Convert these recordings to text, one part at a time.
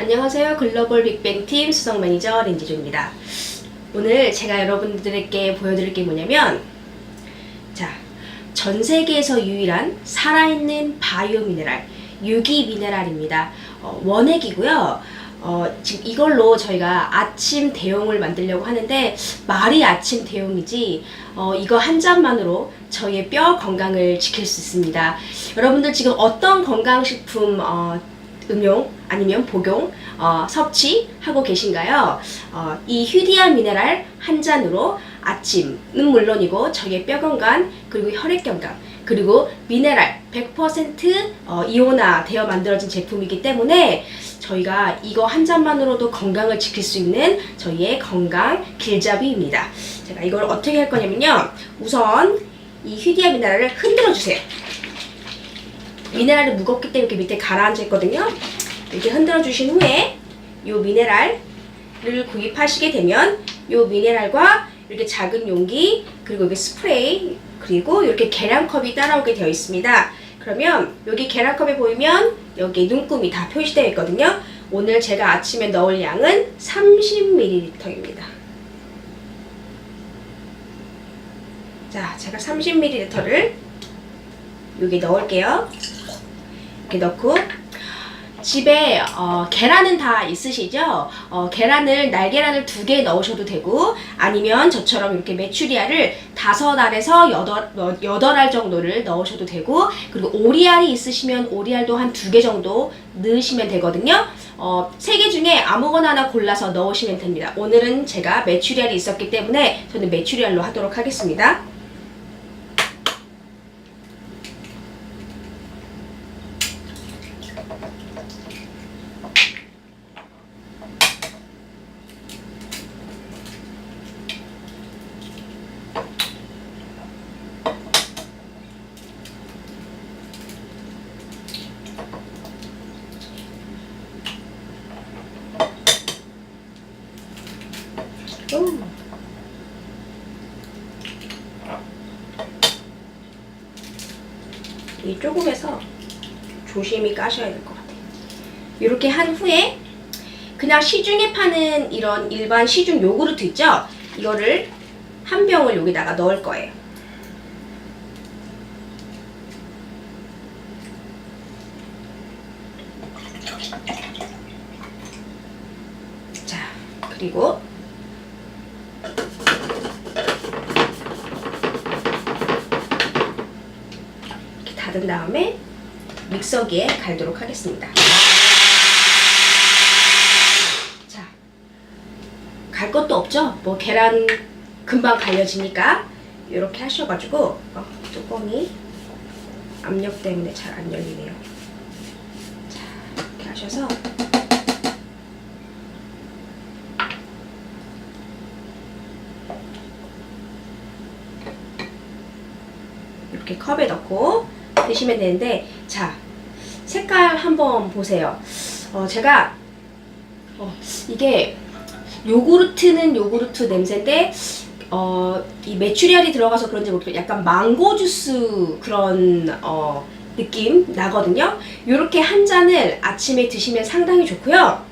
안녕하세요. 글로벌 빅뱅팀 수석 매니저 린지조입니다. 오늘 제가 여러분들에게 보여드릴 게 뭐냐면, 자, 전 세계에서 유일한 살아있는 바이오 미네랄, 유기 미네랄입니다. 어, 원액이고요. 어, 지금 이걸로 저희가 아침 대용을 만들려고 하는데 말이 아침 대용이지 어, 이거 한 잔만으로 저희의 뼈 건강을 지킬 수 있습니다. 여러분들 지금 어떤 건강식품 어, 음용 아니면 복용 어, 섭취하고 계신가요? 어, 이 휴디아 미네랄 한 잔으로 아침은 물론이고 저희의 뼈 건강 그리고 혈액 건강 그리고 미네랄 100% 어, 이온화 되어 만들어진 제품이기 때문에 저희가 이거 한 잔만으로도 건강을 지킬 수 있는 저희의 건강 길잡이입니다. 제가 이걸 어떻게 할 거냐면요. 우선 이 휴디아 미네랄을 흔들어 주세요. 미네랄이 무겁기 때문에 이렇게 밑에 가라앉아 있거든요. 이렇게 흔들어 주신 후에 이 미네랄을 구입하시게 되면 이 미네랄과 이렇게 작은 용기 그리고 여기 스프레이 그리고 이렇게 계량컵이 따라오게 되어 있습니다. 그러면 여기 계량컵에 보이면 여기 눈금이 다 표시되어 있거든요. 오늘 제가 아침에 넣을 양은 30ml입니다. 자, 제가 30ml를 여기 넣을게요. 이렇게 넣고 집에 어, 계란은 다 있으시죠? 어, 계란을 날계란을 두 개 넣으셔도 되고 아니면 저처럼 이렇게 메추리알을 다섯 알에서 여덟 어, 여덟 알 정도를 넣으셔도 되고 그리고 오리알이 있으시면 오리알도 한 두 개 정도 넣으시면 되거든요. 어, 세 개 중에 아무거나 하나 골라서 넣으시면 됩니다. 오늘은 제가 메추리알이 있었기 때문에 저는 메추리알로 하도록 하겠습니다. 이 조금해서 조심히 까셔야 될 것 같아요. 이렇게 한 후에 그냥 시중에 파는 이런 일반 시중 요구르트 있죠? 이거를 한 병을 여기다가 넣을 거예요. 자, 그리고 이렇게 닫은 다음에 믹서기에 갈도록 하겠습니다. 자, 갈 것도 없죠? 뭐 계란 금방 갈려지니까 이렇게 하셔가지고 어, 뚜껑이 압력 때문에 잘 안 열리네요. 자, 이렇게 하셔서 이렇게 컵에 넣고 드시면 되는데 자 색깔 한번 보세요. 어, 제가 어, 이게 요구르트는 요구르트 냄새인데 어, 이 메추리알이 들어가서 그런지 모르겠어요. 약간 망고 주스 그런 어, 느낌 나거든요. 이렇게 한 잔을 아침에 드시면 상당히 좋고요.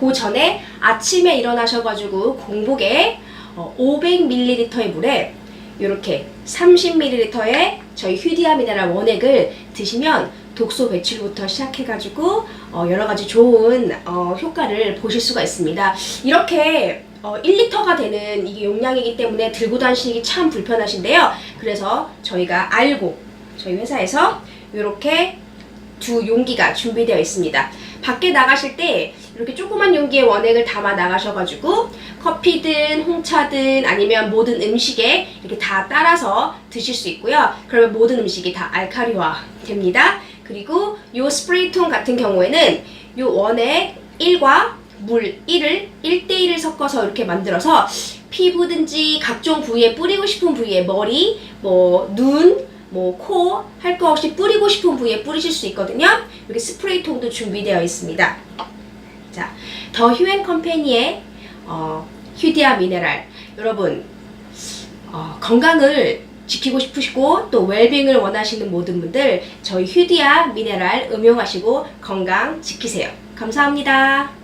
그 전에 아침에 일어나셔가지고 공복에 어, 500ml의 물에 이렇게 30ml의 저희 휴디아 미네랄 원액을 드시면 독소 배출부터 시작해가지고 어, 여러 가지 좋은 어, 효과를 보실 수가 있습니다. 이렇게 어, 1리터가 되는 이게 용량이기 때문에 들고 다니시기 참 불편하신데요. 그래서 저희가 알고 저희 회사에서 이렇게 두 용기가 준비되어 있습니다. 밖에 나가실 때 이렇게 조그만 용기에 원액을 담아 나가셔가지고 커피든 홍차든 아니면 모든 음식에 이렇게 다 따라서 드실 수 있고요. 그러면 모든 음식이 다 알카리화 됩니다. 그리고 요 스프레이통 같은 경우에는 요 원액 1과 물 1을 1대1을 섞어서 이렇게 만들어서 피부든지 각종 부위에 뿌리고 싶은 부위에 머리, 뭐 눈, 뭐 코 할 거 없이 뿌리고 싶은 부위에 뿌리실 수 있거든요. 여기 스프레이통도 준비되어 있습니다. 자, 더 휴앤 컴퍼니의 어, 휴디아 미네랄 여러분 어, 건강을 지키고 싶으시고 또 웰빙을 원하시는 모든 분들 저희 휴디아 미네랄 음용하시고 건강 지키세요. 감사합니다.